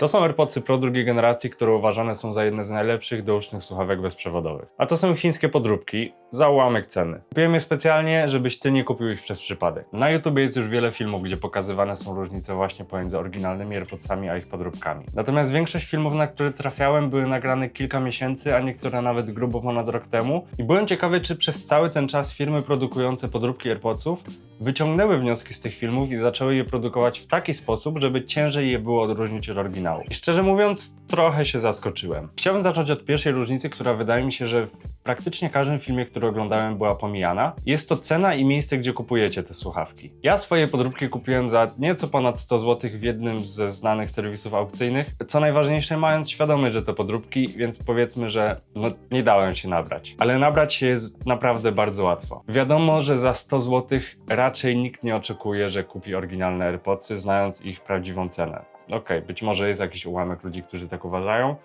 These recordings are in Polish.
To są AirPodsy Pro drugiej generacji, które uważane są za jedne z najlepszych dousznych słuchawek bezprzewodowych. A to są chińskie podróbki za ułamek ceny. Kupiłem je specjalnie, żebyś ty nie kupił ich przez przypadek. Na YouTube jest już wiele filmów, gdzie pokazywane są różnice właśnie pomiędzy oryginalnymi AirPodsami a ich podróbkami. Natomiast większość filmów, na które trafiałem, były nagrane kilka miesięcy, a niektóre nawet grubo ponad rok temu. I byłem ciekawy, czy przez cały ten czas firmy produkujące podróbki AirPodsów wyciągnęły wnioski z tych filmów i zaczęły je produkować w taki sposób, żeby ciężej je było odróżnić od oryginału. I szczerze mówiąc, trochę się zaskoczyłem. Chciałbym zacząć od pierwszej różnicy, która wydaje mi się, że praktycznie każdym filmie, który oglądałem, była pomijana. Jest to cena i miejsce, gdzie kupujecie te słuchawki. Ja swoje podróbki kupiłem za nieco ponad 100 zł w jednym ze znanych serwisów aukcyjnych. Co najważniejsze, mając świadomość, że to podróbki, więc powiedzmy, że no, nie dałem się nabrać. Ale nabrać się jest naprawdę bardzo łatwo. Wiadomo, że za 100 zł raczej nikt nie oczekuje, że kupi oryginalne AirPodsy, znając ich prawdziwą cenę. Okej, być może jest jakiś ułamek ludzi, którzy tak uważają.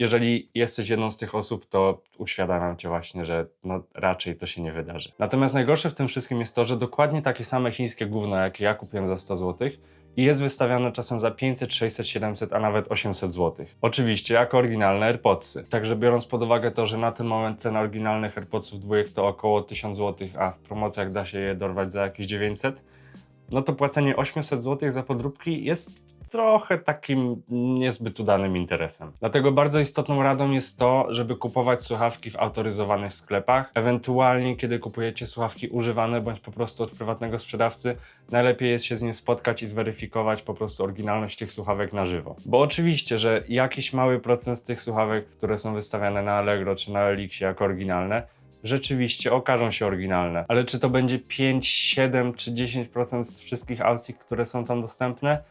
Jeżeli jesteś jedną z tych osób, to uświadamiam cię właśnie, że no raczej to się nie wydarzy. Natomiast najgorsze w tym wszystkim jest to, że dokładnie takie same chińskie gówno, jakie ja kupiłem za 100 zł, i jest wystawiane czasem za 500, 600, 700, a nawet 800 zł. Oczywiście jako oryginalne AirPodsy. Także biorąc pod uwagę to, że na ten moment cena oryginalnych AirPodsów dwójek to około 1000 zł, a w promocjach da się je dorwać za jakieś 900, no to płacenie 800 zł za podróbki jest trochę takim niezbyt udanym interesem. Dlatego bardzo istotną radą jest to, żeby kupować słuchawki w autoryzowanych sklepach. Ewentualnie, kiedy kupujecie słuchawki używane bądź po prostu od prywatnego sprzedawcy, najlepiej jest się z nim spotkać i zweryfikować po prostu oryginalność tych słuchawek na żywo. Bo oczywiście, że jakiś mały procent z tych słuchawek, które są wystawiane na Allegro czy na Elixie jako oryginalne, rzeczywiście okażą się oryginalne. Ale czy to będzie 5, 7 czy 10% z wszystkich aukcji, które są tam dostępne?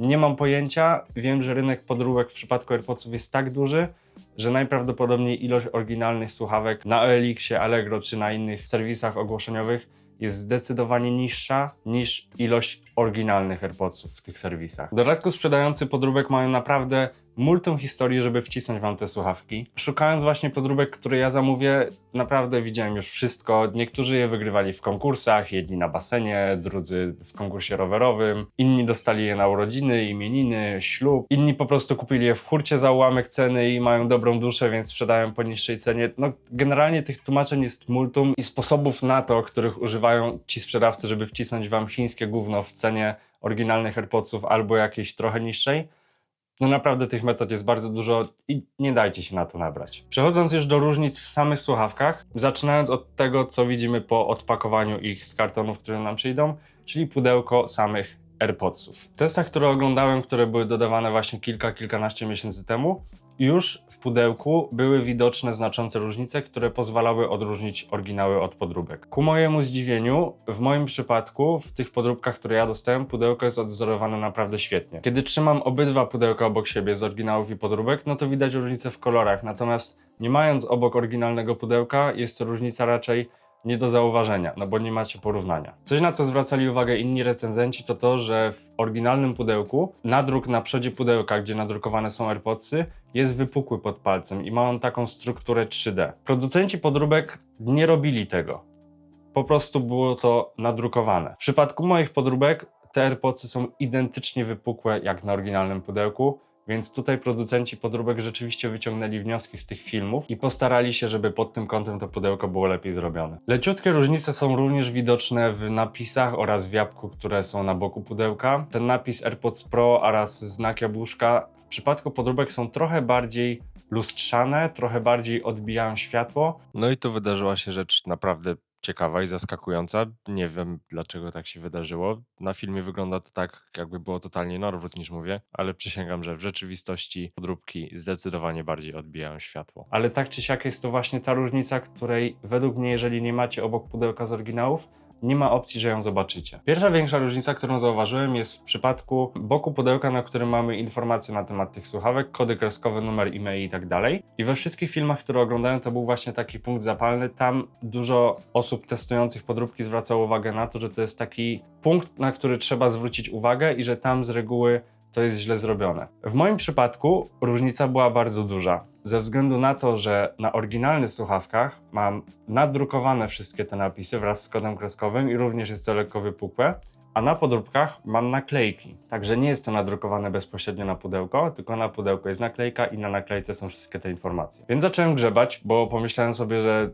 Nie mam pojęcia. Wiem, że rynek podróbek w przypadku AirPodsów jest tak duży, że najprawdopodobniej ilość oryginalnych słuchawek na Elixie, Allegro czy na innych serwisach ogłoszeniowych jest zdecydowanie niższa niż ilość oryginalnych AirPodsów w tych serwisach. W dodatku sprzedający podróbek mają naprawdę multum historii, żeby wcisnąć wam te słuchawki. Szukając właśnie podróbek, które ja zamówię, naprawdę widziałem już wszystko. Niektórzy je wygrywali w konkursach, jedni na basenie, drudzy w konkursie rowerowym, inni dostali je na urodziny, imieniny, ślub, inni po prostu kupili je w hurcie za ułamek ceny i mają dobrą duszę, więc sprzedają po niższej cenie. No, generalnie tych tłumaczeń jest multum i sposobów na to, których używają ci sprzedawcy, żeby wcisnąć wam chińskie gówno w cenie oryginalnych AirPodsów albo jakiejś trochę niższej no naprawdę tych metod jest bardzo dużo i nie dajcie się na to nabrać. Przechodząc już do różnic w samych słuchawkach, zaczynając od tego, co widzimy po odpakowaniu ich z kartonów, które nam przyjdą, czyli pudełko samych AirPodsów. W testach, które oglądałem, które były dodawane właśnie kilka, kilkanaście miesięcy temu, już w pudełku były widoczne znaczące różnice, które pozwalały odróżnić oryginały od podróbek. Ku mojemu zdziwieniu, w moim przypadku, w tych podróbkach, które ja dostałem, pudełko jest odwzorowane naprawdę świetnie. Kiedy trzymam obydwa pudełka obok siebie z oryginałów i podróbek, no to widać różnicę w kolorach, natomiast nie mając obok oryginalnego pudełka, jest to różnica raczej nie do zauważenia, no bo nie macie porównania. Coś na co zwracali uwagę inni recenzenci to to, że w oryginalnym pudełku nadruk na przodzie pudełka, gdzie nadrukowane są AirPodsy, jest wypukły pod palcem i ma on taką strukturę 3D. Producenci podróbek nie robili tego. Po prostu było to nadrukowane. W przypadku moich podróbek te AirPodsy są identycznie wypukłe jak na oryginalnym pudełku, więc tutaj producenci podróbek rzeczywiście wyciągnęli wnioski z tych filmów i postarali się, żeby pod tym kątem to pudełko było lepiej zrobione. Leciutkie różnice są również widoczne w napisach oraz w jabłku, które są na boku pudełka. Ten napis AirPods Pro oraz znak jabłuszka w przypadku podróbek są trochę bardziej lustrzane, trochę bardziej odbijają światło. No i tu wydarzyła się rzecz naprawdę ciekawa i zaskakująca. Nie wiem dlaczego tak się wydarzyło. Na filmie wygląda to tak, jakby było totalnie na odwrót niż mówię, ale przysięgam, że w rzeczywistości podróbki zdecydowanie bardziej odbijają światło. Ale tak czy siak jest to właśnie ta różnica, której według mnie, jeżeli nie macie obok pudełka z oryginałów, nie ma opcji, że ją zobaczycie. Pierwsza większa różnica, którą zauważyłem, jest w przypadku boku pudełka, na którym mamy informacje na temat tych słuchawek, kody kreskowe, numer e-mail i tak dalej. I we wszystkich filmach, które oglądałem, to był właśnie taki punkt zapalny. Tam dużo osób testujących podróbki zwracało uwagę na to, że to jest taki punkt, na który trzeba zwrócić uwagę i że tam z reguły to jest źle zrobione. W moim przypadku różnica była bardzo duża. Ze względu na to, że na oryginalnych słuchawkach mam nadrukowane wszystkie te napisy wraz z kodem kreskowym i również jest to lekko wypukłe, a na podróbkach mam naklejki. Także nie jest to nadrukowane bezpośrednio na pudełko, tylko na pudełko jest naklejka i na naklejce są wszystkie te informacje. Więc zacząłem grzebać, bo pomyślałem sobie, że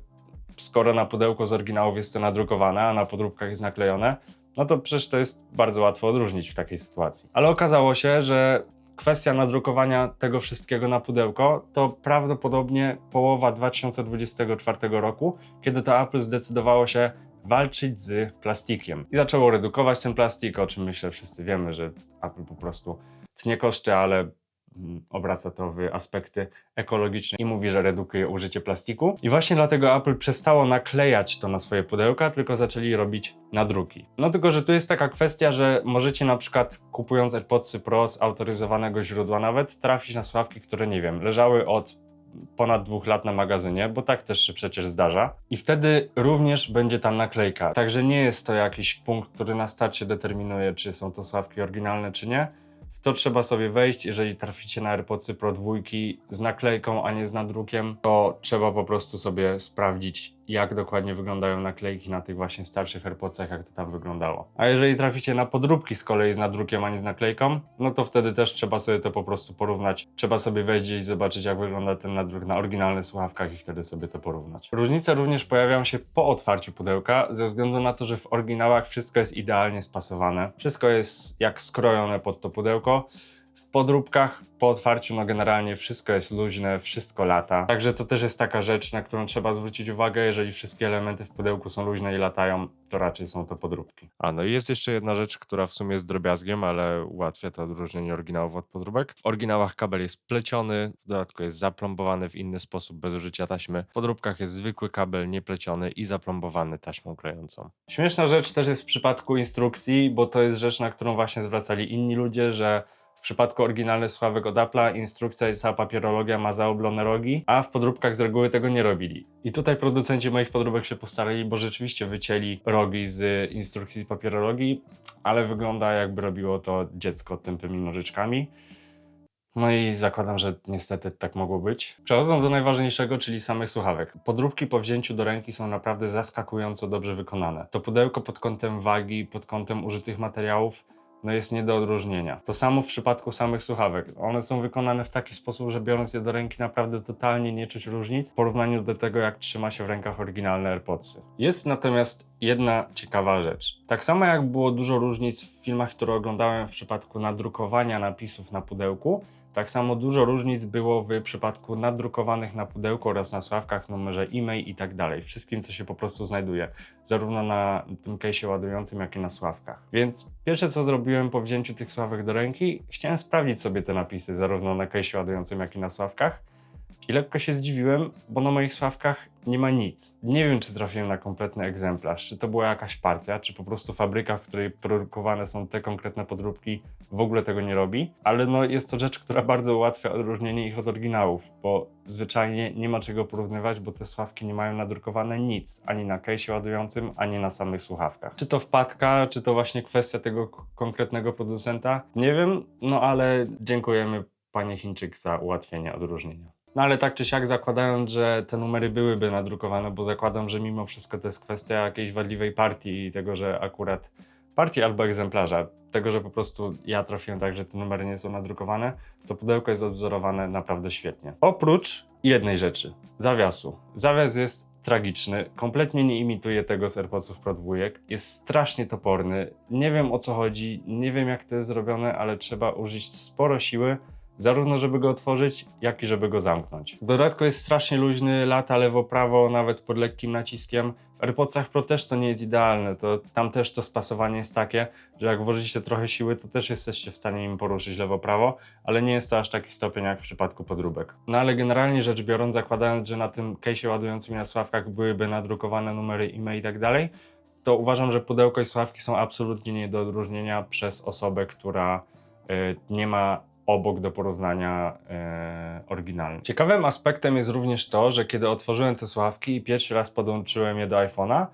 skoro na pudełko z oryginałów jest to nadrukowane, a na podróbkach jest naklejone, no to przecież to jest bardzo łatwo odróżnić w takiej sytuacji. Ale okazało się, że kwestia nadrukowania tego wszystkiego na pudełko to prawdopodobnie połowa 2024 roku, kiedy to Apple zdecydowało się walczyć z plastikiem i zaczęło redukować ten plastik, o czym myślę wszyscy wiemy, że Apple po prostu tnie koszty, ale obraca to w aspekty ekologiczne i mówi, że redukuje użycie plastiku. I właśnie dlatego Apple przestało naklejać to na swoje pudełka, tylko zaczęli robić nadruki. No tylko, że tu jest taka kwestia, że możecie na przykład kupując AirPodsy Pro z autoryzowanego źródła nawet trafić na sławki, które nie wiem, leżały od ponad dwóch lat na magazynie, bo tak też się przecież zdarza. I wtedy również będzie tam naklejka. Także nie jest to jakiś punkt, który na starcie determinuje, czy są to sławki oryginalne, czy nie. To trzeba sobie wejść, jeżeli traficie na AirPodsy Pro dwójki z naklejką, a nie z nadrukiem, to trzeba po prostu sobie sprawdzić, jak dokładnie wyglądają naklejki na tych właśnie starszych AirPodsach, jak to tam wyglądało. A jeżeli traficie na podróbki z kolei z nadrukiem, a nie z naklejką, no to wtedy też trzeba sobie to po prostu porównać. Trzeba sobie wejść i zobaczyć, jak wygląda ten nadruk na oryginalnych słuchawkach i wtedy sobie to porównać. Różnice również pojawiają się po otwarciu pudełka, ze względu na to, że w oryginałach wszystko jest idealnie spasowane. Wszystko jest jak skrojone pod to pudełko. Podróbkach po otwarciu, no generalnie wszystko jest luźne, wszystko lata. Także to też jest taka rzecz, na którą trzeba zwrócić uwagę. Jeżeli wszystkie elementy w pudełku są luźne i latają, to raczej są to podróbki. A no i jest jeszcze jedna rzecz, która w sumie jest drobiazgiem, ale ułatwia to odróżnienie oryginałów od podróbek. W oryginałach kabel jest pleciony, w dodatku jest zaplombowany w inny sposób bez użycia taśmy. W podróbkach jest zwykły kabel niepleciony i zaplombowany taśmą klejącą. Śmieszna rzecz też jest w przypadku instrukcji, bo to jest rzecz, na którą właśnie zwracali inni ludzie, że w przypadku oryginalnych słuchawek od Apple'a instrukcja i cała papierologia ma zaoblone rogi, a w podróbkach z reguły tego nie robili. I tutaj producenci moich podróbek się postarali, bo rzeczywiście wycięli rogi z instrukcji papierologii, ale wygląda jakby robiło to dziecko tępymi nożyczkami. No i zakładam, że niestety tak mogło być. Przechodząc do najważniejszego, czyli samych słuchawek. Podróbki po wzięciu do ręki są naprawdę zaskakująco dobrze wykonane. To pudełko pod kątem wagi, pod kątem użytych materiałów no jest nie do odróżnienia. To samo w przypadku samych słuchawek. One są wykonane w taki sposób, że biorąc je do ręki naprawdę totalnie nie czuć różnic w porównaniu do tego, jak trzyma się w rękach oryginalne AirPodsy. Jest natomiast jedna ciekawa rzecz. Tak samo jak było dużo różnic w filmach, które oglądałem w przypadku nadrukowania napisów na pudełku, tak samo dużo różnic było w przypadku nadrukowanych na pudełku oraz na sławkach, numerze e-mail i tak dalej. Wszystkim, co się po prostu znajduje, zarówno na tym case'ie ładującym, jak i na sławkach. Więc pierwsze, co zrobiłem po wzięciu tych sławek do ręki, chciałem sprawdzić sobie te napisy, zarówno na case'ie ładującym, jak i na sławkach. I lekko się zdziwiłem, bo na moich sławkach nie ma nic. Nie wiem, czy trafiłem na kompletny egzemplarz, czy to była jakaś partia, czy po prostu fabryka, w której produkowane są te konkretne podróbki, w ogóle tego nie robi. Ale no, jest to rzecz, która bardzo ułatwia odróżnienie ich od oryginałów, bo zwyczajnie nie ma czego porównywać, bo te sławki nie mają nadrukowane nic, ani na case'ie ładującym, ani na samych słuchawkach. Czy to wpadka, czy to właśnie kwestia tego konkretnego producenta? Nie wiem, no ale dziękujemy panie Chińczyk za ułatwienie odróżnienia. No ale tak czy siak zakładając, że te numery byłyby nadrukowane, bo zakładam, że mimo wszystko to jest kwestia jakiejś wadliwej partii i tego, że akurat partii albo egzemplarza, tego, że po prostu ja trafiłem tak, że te numery nie są nadrukowane, to pudełko jest odwzorowane naprawdę świetnie. Oprócz jednej rzeczy, zawiasu. Zawias jest tragiczny, kompletnie nie imituje tego z AirPodsów Pro 2, jest strasznie toporny, nie wiem o co chodzi, nie wiem jak to jest zrobione, ale trzeba użyć sporo siły, zarówno żeby go otworzyć, jak i żeby go zamknąć. W dodatku jest strasznie luźny, lata lewo-prawo, nawet pod lekkim naciskiem. W AirPodsach Pro też to nie jest idealne, to tam też to spasowanie jest takie, że jak włożycie trochę siły, to też jesteście w stanie im poruszyć lewo-prawo, ale nie jest to aż taki stopień jak w przypadku podróbek. No ale generalnie rzecz biorąc, zakładając, że na tym case'ie ładującym na sławkach byłyby nadrukowane numery e-mail i tak dalej, to uważam, że pudełko i sławki są absolutnie nie do odróżnienia przez osobę, która y, nie ma obok do porównania e, oryginalny. Ciekawym aspektem jest również to, że kiedy otworzyłem te słuchawki i pierwszy raz podłączyłem je do iPhone'a,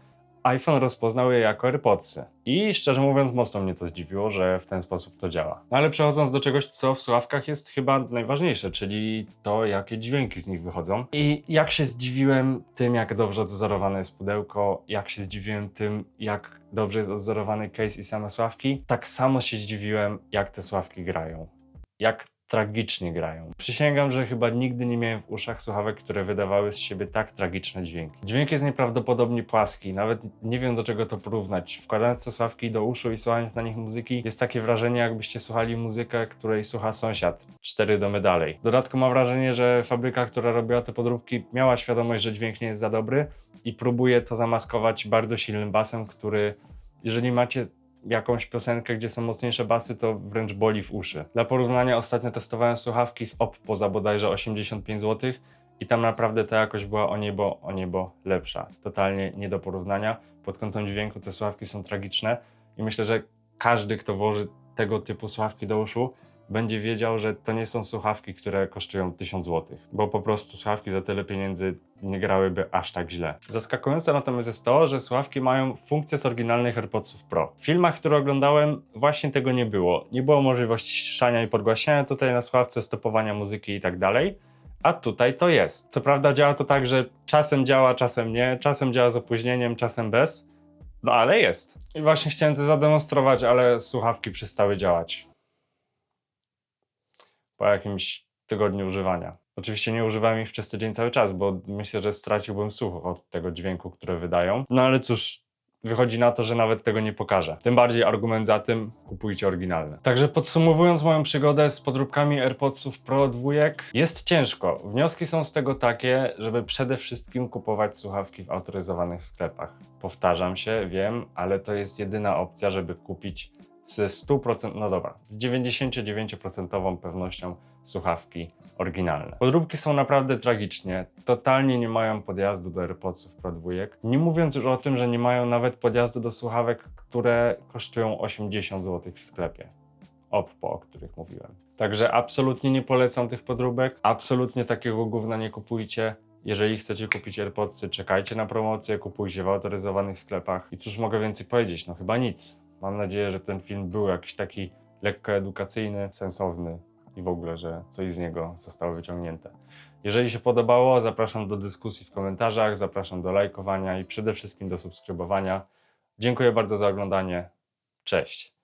iPhone rozpoznał je jako AirPodsy. I szczerze mówiąc, mocno mnie to zdziwiło, że w ten sposób to działa. No ale przechodząc do czegoś, co w słuchawkach jest chyba najważniejsze, czyli to, jakie dźwięki z nich wychodzą. I jak się zdziwiłem tym, jak dobrze odzorowane jest pudełko, jak się zdziwiłem tym, jak dobrze jest odzorowany case i same sławki, tak samo się zdziwiłem, jak te sławki grają. Jak tragicznie grają. Przysięgam, że chyba nigdy nie miałem w uszach słuchawek, które wydawały z siebie tak tragiczne dźwięki. Dźwięk jest nieprawdopodobnie płaski, nawet nie wiem do czego to porównać. Wkładając te słuchawki do uszu i słuchając na nich muzyki, jest takie wrażenie, jakbyście słuchali muzykę, której słucha sąsiad cztery domy dalej. W dodatku mam wrażenie, że fabryka, która robiła te podróbki, miała świadomość, że dźwięk nie jest za dobry i próbuje to zamaskować bardzo silnym basem, który, jeżeli macie jakąś piosenkę, gdzie są mocniejsze basy, to wręcz boli w uszy. Dla porównania ostatnio testowałem słuchawki z Oppo za bodajże 85 zł i tam naprawdę ta jakość była o niebo, o niebo lepsza. Totalnie nie do porównania. Pod kątem dźwięku te słuchawki są tragiczne i myślę, że każdy, kto włoży tego typu słuchawki do uszu, będzie wiedział, że to nie są słuchawki, które kosztują 1000 zł, bo po prostu słuchawki za tyle pieniędzy nie grałyby aż tak źle. Zaskakujące natomiast jest to, że słuchawki mają funkcję z oryginalnych AirPodsów Pro. W filmach, które oglądałem, właśnie tego nie było. Nie było możliwości ściszania i podgłaśniania tutaj na słuchawce, stopowania muzyki i tak dalej. A tutaj to jest. Co prawda działa to tak, że czasem działa, czasem nie, czasem działa z opóźnieniem, czasem bez. No ale jest. I właśnie chciałem to zademonstrować, ale słuchawki przestały działać po jakimś tygodniu używania. Oczywiście nie używałem ich przez tydzień cały czas, bo myślę, że straciłbym słuch od tego dźwięku, które wydają. No ale cóż, wychodzi na to, że nawet tego nie pokażę. Tym bardziej argument za tym, kupujcie oryginalne. Także podsumowując moją przygodę z podróbkami AirPodsów Pro 2, jest ciężko. Wnioski są z tego takie, żeby przede wszystkim kupować słuchawki w autoryzowanych sklepach. Powtarzam się, wiem, ale to jest jedyna opcja, żeby kupić ze 100%, no dobra, z 99% pewnością słuchawki oryginalne. Podróbki są naprawdę tragicznie, totalnie nie mają podjazdu do AirPodsów Pro 2. Nie mówiąc już o tym, że nie mają nawet podjazdu do słuchawek, które kosztują 80 zł w sklepie. Oppo, o których mówiłem. Także absolutnie nie polecam tych podróbek, absolutnie takiego gówna nie kupujcie. Jeżeli chcecie kupić AirPodsy, czekajcie na promocję, kupujcie w autoryzowanych sklepach. I cóż mogę więcej powiedzieć? No chyba nic. Mam nadzieję, że ten film był jakiś taki lekko edukacyjny, sensowny i w ogóle, że coś z niego zostało wyciągnięte. Jeżeli się podobało, zapraszam do dyskusji w komentarzach, zapraszam do lajkowania i przede wszystkim do subskrybowania. Dziękuję bardzo za oglądanie. Cześć.